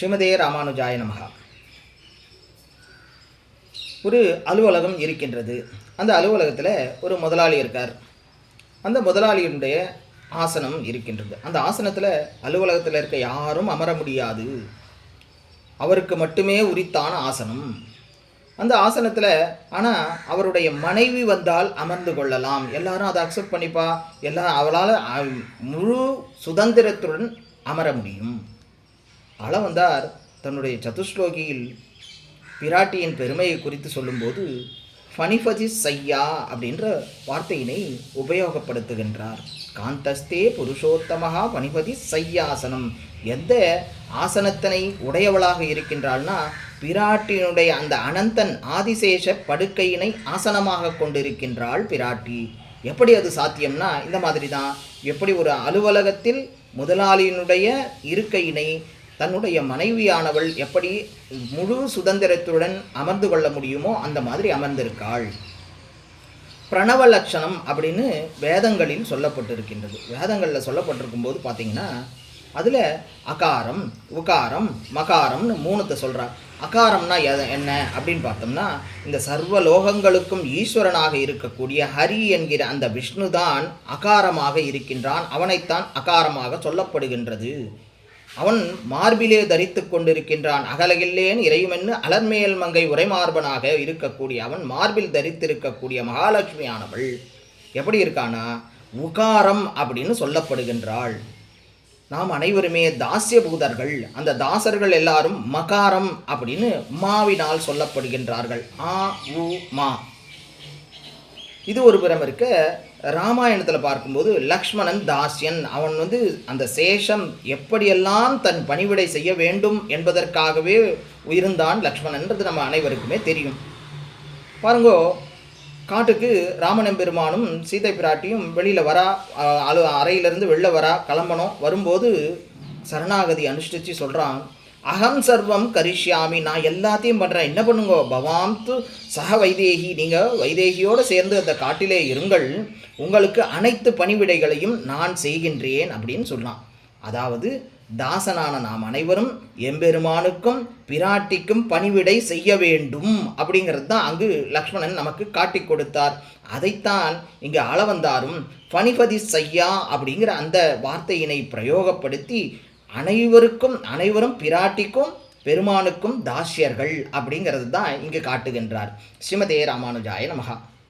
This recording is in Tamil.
ஸ்ரீமதே ராமானுஜாய நமகா ஒரு அலுவலகம் இருக்கின்றது. அந்த அலுவலகத்தில் ஒரு முதலாளி இருக்கார். அந்த முதலாளியினுடைய ஆசனம் இருக்கின்றது. அந்த ஆசனத்தில் அலுவலகத்தில் இருக்க யாரும் அமர முடியாது. அவருக்கு மட்டுமே உரித்தான ஆசனம். அந்த ஆசனத்தில் ஆனால் அவருடைய மனைவி வந்தால் அமர்ந்து கொள்ளலாம். எல்லாரும் அதை அக்செப்ட் பண்ணிப்பா. எல்லாம் அவளால் முழு சுதந்திரத்துடன் அமர முடியும். அளவந்தார் தன்னுடைய சதுஸ்லோகியில் பிராட்டியின் பெருமையை குறித்து சொல்லும்போது ஃபனிஃபதி சையா அப்படின்ற வார்த்தையினை உபயோகப்படுத்துகின்றார். காந்தஸ்தே புருஷோத்தமஹா பனிபதி சையாசனம் எந்த ஆசனத்தினை உடையவளாக இருக்கின்றாள்னா பிராட்டியினுடைய அந்த அனந்தன் ஆதிசேஷ படுக்கையினை ஆசனமாக கொண்டிருக்கின்றாள் பிராட்டி. எப்படி அது சாத்தியம்னா இந்த மாதிரி தான் எப்படி ஒரு அலுவலகத்தில் முதலாளியினுடைய இருக்கையினை தன்னுடைய மனைவியானவள் எப்படி முழு சுதந்திரத்துடன் அமர்ந்து கொள்ள முடியுமோ அந்த மாதிரி அமர்ந்திருக்காள். பிரணவ லட்சணம் அப்படின்னு வேதங்களில் சொல்லப்பட்டிருக்கின்றது. வேதங்களில் சொல்லப்பட்டிருக்கும் போது பார்த்தீங்கன்னா அதில் அகாரம் உகாரம் மகாரம்னு மூணுத்தை சொல்கிறார் அகாரம்னா எத- என்ன அப்படின்னு பார்த்தோம்னா இந்த சர்வ லோகங்களுக்கும் ஈஸ்வரனாக இருக்கக்கூடிய ஹரி என்கிற அந்த விஷ்ணு தான் அகாரமாக இருக்கின்றான். அவனைத்தான் அகாரமாக சொல்லப்படுகின்றது. அவன் மார்பிலே தரித்து கொண்டிருக்கின்றான். அகலகில்லேன் இறையுமென்னு அலர்மேல் மங்கை உரைமார்பனாக இருக்கக்கூடிய அவன் மார்பில் தரித்திருக்கக்கூடிய மகாலட்சுமியானவள் எப்படி இருக்கானா? உகாரம் அப்படின்னு சொல்லப்படுகின்றாள். நாம் அனைவருமே தாசிய பூதர்கள். அந்த தாசர்கள் எல்லாரும் மகாரம் அப்படின்னு மாவினால் சொல்லப்படுகின்றார்கள். ஆ உ மா. இது ஒரு புறம் இருக்க ராமாயணத்தில் பார்க்கும்போது லக்ஷ்மணன் தாஸ்யன் அவன் வந்து அந்த சேஷம் எப்படியெல்லாம் தன் பணிவிடை செய்ய வேண்டும் என்பதற்காகவே உயிருந்தான் லக்ஷ்மணன்றது நம்ம அனைவருக்குமே தெரியும். பாருங்கோ காட்டுக்கு ராமன் பெருமானும் சீதை பிராட்டியும் வெளியில் வரா அலு அறையிலேருந்து வெளில வரா கிளம்பணும். வரும்போது சரணாகதி அனுஷ்டிச்சு சொல்கிறான் அகம் சர்வம் கரிஷ்யாமி நான் எல்லாத்தையும் பண்ணுறேன் என்ன பண்ணுங்கோ? பவாம் து சக வைதேகி நீங்கள் வைதேகியோடு சேர்ந்து அந்த காட்டிலே இருங்கள். உங்களுக்கு அனைத்து பணிவிடைகளையும் நான் செய்கின்றேன் அப்படின்னு சொன்னான். அதாவது தாசனான நாம் அனைவரும் எம்பெருமானுக்கும் பிராட்டிக்கும் பணிவிடை செய்ய வேண்டும் அப்படிங்கிறது தான் அங்கு லக்ஷ்மணன் நமக்கு காட்டிக் கொடுத்தார். அதைத்தான் இங்கு அளவந்தாரும். பணிபதி செய்யா அப்படிங்கிற அந்த வார்த்தையினை பிரயோகப்படுத்தி அனைவருக்கும் அனைவரும் பிராட்டிக்கும் பெருமானுக்கும் தாசியர்கள் அப்படிங்கிறது தான் இங்கு காட்டுகின்றார். ஸ்ரீமதே ராமானுஜாய நமகா